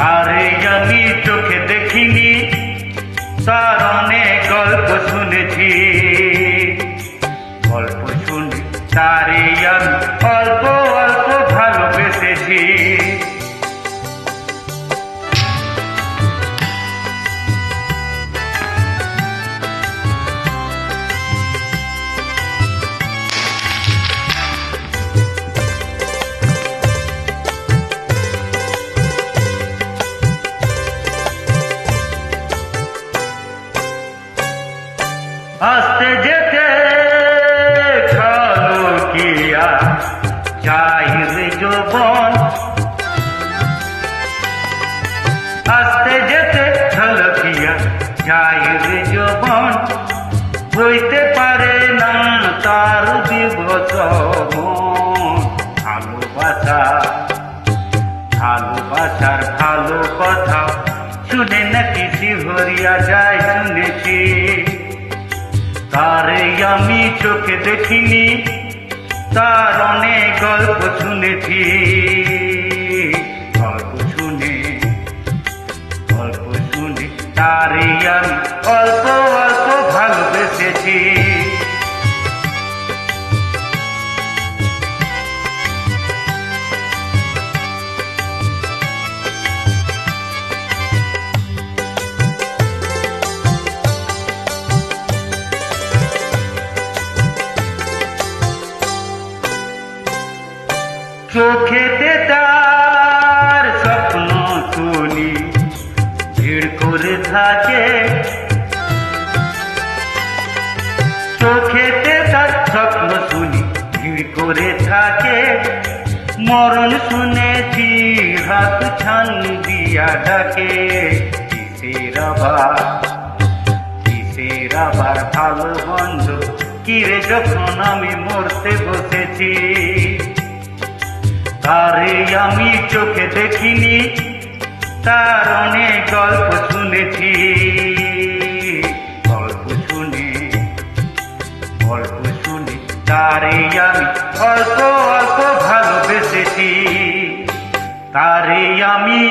তারে আমি চোখে দেখিনি তার অনেক গল্প শুনেছি। গল্প শুনে তারে আমি অল্প অল্প ভালোবেসেছি। যৌবন হইতে পারে না তার দিবস ভালোবাসা ভালোবাসার ভালো কথা শুনে নাকি শিহরিয়া যায় শুনেছি। তারে আমি চোখে দেখিনি, তার অনেক গল্প শুনেছি। গল্প শুনে গল্প শুনে তারে আমি অল্প অল্প ভালোবেসেছি চোখেতে তার স্বপ্ন শুনি ভিড় করে থাকে চোখেতে তার স্বপ্ন শুনি, ভিড় করে থাকে। মরণ শুনেছি হাত ছান দিয়া ডাকে। কিসের আবার কিসের আবার ভালো বন্ধ? কিরে যখন আমি মরতে বসেছি? তারে আমি চোখে দেখিনি, তার অনেক গল্প শুনেছি। তারে আমি অল্প অল্প ভালোবেসেছি। তারে আমি